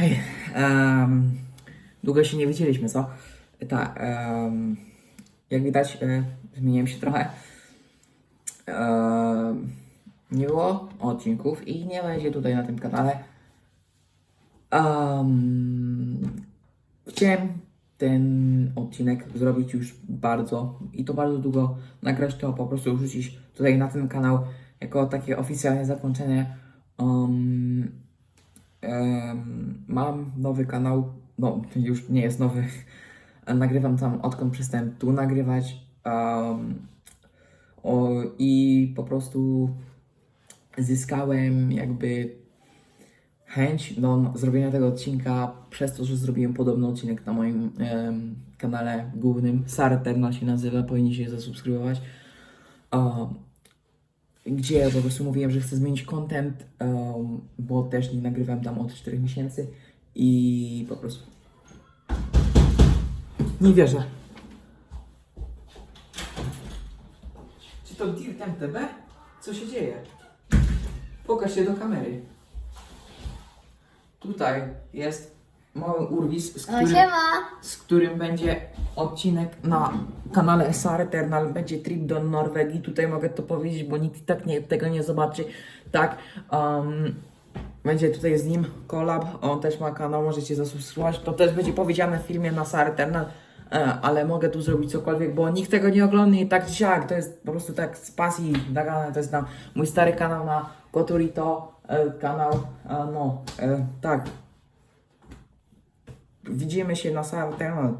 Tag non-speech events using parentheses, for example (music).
Hej, em, długo się nie widzieliśmy, co? Tak, em, jak widać, e, zmieniłem się trochę. Em, nie było odcinków i nie będzie tutaj na tym kanale. Em, chciałem ten odcinek zrobić już bardzo i to bardzo długo, nagrać to, po prostu wrzucić tutaj na ten kanał jako takie oficjalne zakończenie. Um, nowy kanał, no już nie jest nowy, (laughs) nagrywam tam odkąd przestałem tu nagrywać em, o, i po prostu zyskałem jakby chęć do zrobienia tego odcinka przez to, że zrobiłem podobny odcinek na moim em, kanale głównym, Sarterna się nazywa, powinniście zasubskrybować. Um, gdzie po prostu mówiłem, że chcę zmienić content, um, bo też nie nagrywałem tam od 4 miesięcy i po prostu nie wierzę. Czy to Dirt MTB? Co się dzieje? Pokaż się do kamery. Tutaj jest mały urwis, z którym, z którym będzie odcinek na kanale SR Eternal, będzie trip do Norwegii. Tutaj mogę to powiedzieć, bo nikt tak nie, tego nie zobaczy. Tak, um, będzie tutaj z nim collab, on też ma kanał, możecie zasubskrybować. To też będzie powiedziane w filmie na SR Eternal, ale mogę tu zrobić cokolwiek, bo nikt tego nie ogląda i tak czy siak, to jest po prostu tak z pasji nagrane, to jest na mój stary kanał na Koturito, e, kanał, e, no, e, tak, Widzimy się na SR Eternal.